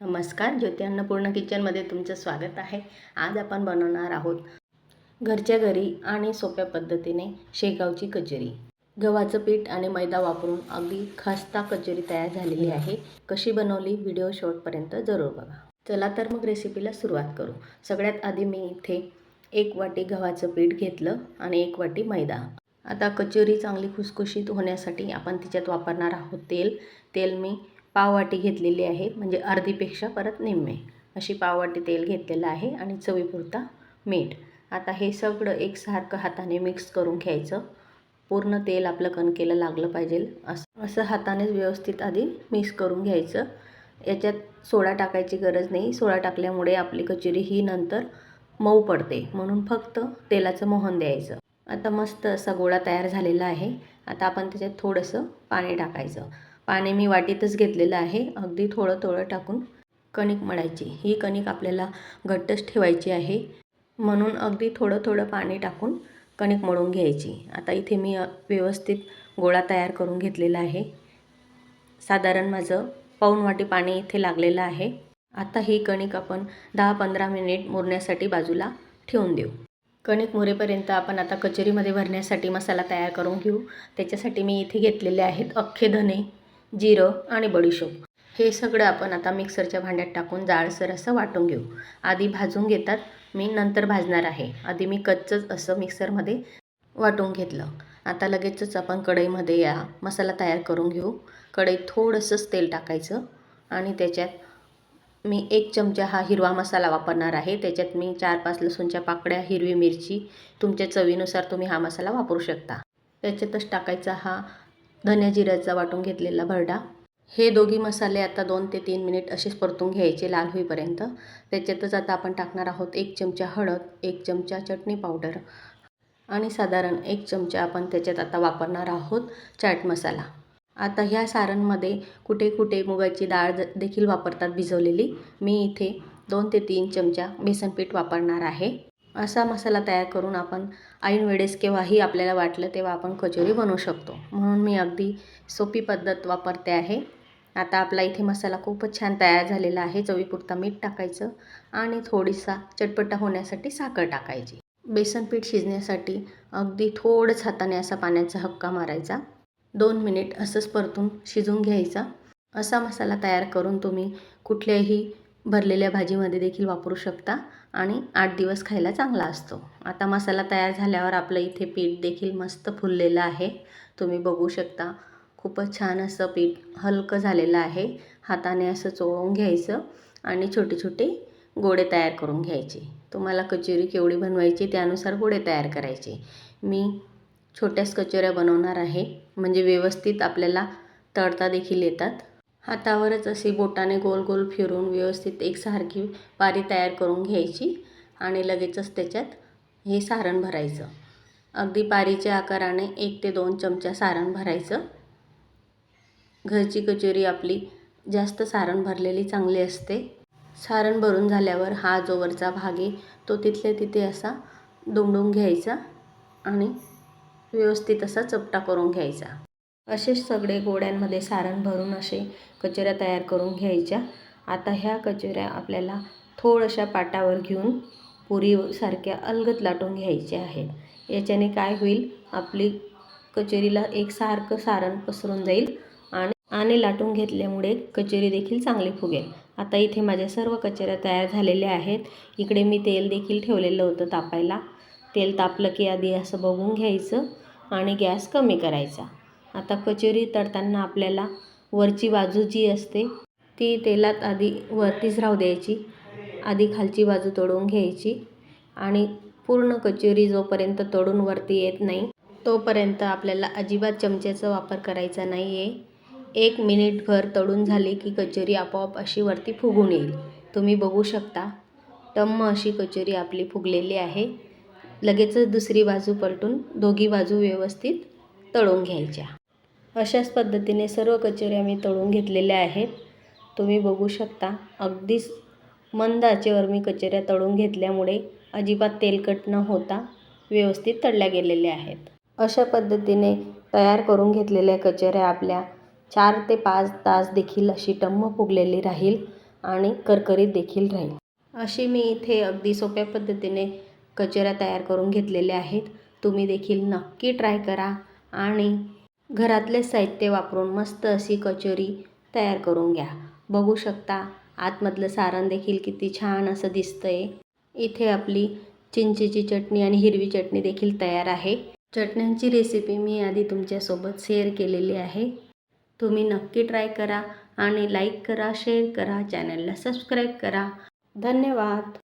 नमस्कार ज्योती अन्नपूर्ण किचनमध्ये तुमचं स्वागत आहे. आज आपण बनवणार आहोत घरच्या घरी आणि सोप्या पद्धतीने शेगावची कचोरी. गव्हाचं पीठ आणि मैदा वापरून अगदी खस्ता कचोरी तयार झालेली आहे. कशी बनवली व्हिडिओ शेवटपर्यंत जरूर बघा. चला तर मग रेसिपीला सुरुवात करू. सगळ्यात आधी मी इथे एक वाटी गव्हाचं पीठ घेतलं आणि एक वाटी मैदा. आता कचोरी चांगली खुसखुशीत होण्यासाठी आपण तिच्यात वापरणार आहोत तेल. तेल मी पाववाटी घेतलेली आहे म्हणजे अर्धीपेक्षा परत निम्मे. अशी पाववाटी तेल घेतलेलं आहे आणि चवीपुरता मीठ. आता हे सगळं एकसारखं हाताने मिक्स करून घ्यायचं. पूर्ण तेल आपलं कणकेला लागलं पाहिजे. असं असं हातानेच व्यवस्थित आधी मिक्स करून घ्यायचं. याच्यात सोडा टाकायची गरज नाही. सोडा टाकल्यामुळे आपली कचोरी ही नंतर मऊ पडते. म्हणून फक्त तेलाचं मोहन द्यायचं. आता मस्त असा गोळा तयार झालेला आहे. आता आपण त्याच्यात थोडंसं पाणी टाकायचं. पाणी मी वाटीतच घेतलेलं आहे. अगदी थोडं थोडं टाकून कणिक मळायची. ही कणिक आपल्याला घट्टच ठेवायची आहे. म्हणून अगदी थोडं थोडं पाणी टाकून कणिक मळून घ्यायची. आता इथे मी व्यवस्थित गोळा तयार करून घेतलेला आहे. साधारण माझं पाऊण वाटी पाणी इथे लागलेलं आहे. आता ही कणिक आपण दहा पंधरा मिनिट मुरण्यासाठी बाजूला ठेवून देऊ. कणिक मुरेपर्यंत आपण आता कचोरीमध्ये भरण्यासाठी मसाला तयार करून घेऊ. त्याच्यासाठी मी इथे घेतलेले आहेत अख्खे धने. जिरं आणि बडीशोप. हे सगळं आपण आता मिक्सरच्या भांड्यात टाकून जाळसर असं वाटून घेऊ. आधी भाजून घेतात. मी नंतर भाजणार आहे. आधी मी कच्चंच असं मिक्सरमध्ये वाटून घेतलं. आता लगेचच आपण कढईमध्ये या मसाला तयार करून घेऊ. कढईत थोडंसंच तेल टाकायचं आणि त्याच्यात मी एक चमचा हा हिरवा मसाला वापरणार आहे. त्याच्यात मी चार पाच लसूणच्या पाकड्या हिरवी मिरची तुमच्या चवीनुसार तुम्ही हा मसाला वापरू शकता. त्याच्यातच टाकायचा हा धन्या जिऱ्याचा वाटून घेतलेला भरडा. हे दोघी मसाले आता दोन ते तीन मिनिट असेच परतून घ्यायचे लाल होईपर्यंत. त्याच्यातच आता आपण टाकणार आहोत एक चमचा हळद एक चमचा चटणी पावडर आणि साधारण एक चमचा आपण त्याच्यात आता वापरणार आहोत चाट मसाला. आता ह्या सारणमध्ये कुठे कुठे मुगाची डाळ देखील वापरतात भिजवलेली. मी इथे दोन ते तीन चमचा बेसनपीठ वापरणार आहे. असा मसाला तयार करून आपण ऐन वेळेस केव्हाही आपल्याला वाटलं तेव्हा आपण कचोरी बनवू शकतो. म्हणून मी अगदी सोपी पद्धत वापरते आहे. आता आपला इथे मसाला खूपच छान तयार झालेला आहे. चवीपुरता मीठ टाकायचं आणि थोडीसा चटपटा होण्यासाठी साखर टाकायची. बेसन पीठ शिजण्यासाठी अगदी थोडंच हाताने असा पाण्याचा हक्का मारायचा. दोन मिनिट असंच परतून शिजून घ्यायचा. असा मसाला तयार करून तुम्ही कुठल्याही भरलेल्या भाजीमध्ये देखील वापरू शकता आणि आठ दिवस खायला चांगला असतो. आता मसाला तयार झाल्यावर आपलं इथे पीठ देखील मस्त फुललेलं आहे. तुम्ही बघू शकता खूपच छान असं पीठ हलकं झालेलं आहे. हाताने असं चोळून घ्यायचं आणि छोटे छोटे गोडे तयार करून घ्यायचे. तुम्हाला कचोरी केवढी बनवायची त्यानुसार गोडे तयार करायचे. मी छोट्याच कचोऱ्या बनवणार आहे. म्हणजे व्यवस्थित आपल्याला तळता देखील येतात. हातावरच अशी बोटाने गोल गोल फिरून व्यवस्थित एकसारखी पारी तयार करून घ्यायची आणि लगेचच त्याच्यात हे सारण भरायचं. अगदी पारीच्या आकाराने एक ते दोन चमचा सारण भरायचं. घरची कचोरी आपली जास्त सारण भरलेली चांगली असते. सारण भरून झाल्यावर हा जो वरचा भाग आहे तो तिथल्या तिथे असा दुमडून घ्यायचा आणि व्यवस्थित असा चपटा करून घ्यायचा. असेच सगळे गोड्यांमध्ये सारण भरून असे कचोऱ्या तयार करून घ्यायच्या. आता ह्या कचोऱ्या आपल्याला थोड्याशा पाटावर घेऊन पुरीसारख्या अलगद लाटून घ्यायच्या आहेत. याच्याने काय होईल? आपली कचोरीला एकसारखं सारण पसरून जाईल आणि आणि लाटून घेतल्यामुळे कचोरी देखील चांगली फुगेल. आता इथे माझ्या सर्व कचोऱ्या तयार झालेल्या आहेत. इकडे मी तेल देखील ठेवलेलं होतं तापायला. तेल तापलं की आधी असं बघून घ्यायचं आणि गॅस कमी करायचा. आता कचोरी तळताना आपल्याला वरची बाजू जी असते ती तेलात आधी वरतीच राहू द्यायची. आधी खालची बाजू तळून घ्यायची आणि पूर्ण कचोरी जोपर्यंत तळून वरती येत नाही तोपर्यंत आपल्याला अजिबात चमच्याचा वापर करायचा नाही आहे एक मिनिटभर तळून झाली की कचोरी आपोआप अशी वरती फुगून येईल. तुम्ही बघू शकता टम्म अशी कचोरी आपली फुगलेली आहे. लगेचच दुसरी बाजू पलटून दोघी बाजू व्यवस्थित तळून घ्यायच्या. अशाच पद्धतीने सर्व कचोऱ्या मी तळून घेतलेल्या आहेत. तुम्ही बघू शकता अगदीच मंद आचेवर मी कचोऱ्या तळून घेतल्यामुळे अजिबात तेलकट न होता व्यवस्थित तळल्या गेलेल्या आहेत. अशा पद्धतीने तयार करून घेतलेल्या कचोऱ्या आपल्या चार ते पाच तास देखील अशी टम्म फुगलेली राहील आणि करकरीत देखील राहील. अशी मी इथे अगदी सोप्या पद्धतीने कचोऱ्या तयार करून घेतलेल्या आहेत. तुम्ही देखील नक्की ट्राय करा आणि घरातले साहित्य वापरून मस्त अशी कचोरी तयार करून घ्या. बघू शकता आतमधलं सारण देखील किती छान असं दिसतंय. इथे आपली चिंचेची चटणी आणि हिरवी चटणी देखील तयार आहे. चटण्यांची रेसिपी मी आधी तुमच्यासोबत शेअर केलेली आहे. तुम्ही नक्की ट्राय करा आणि लाईक करा शेअर करा चॅनलला सबस्क्राईब करा. धन्यवाद!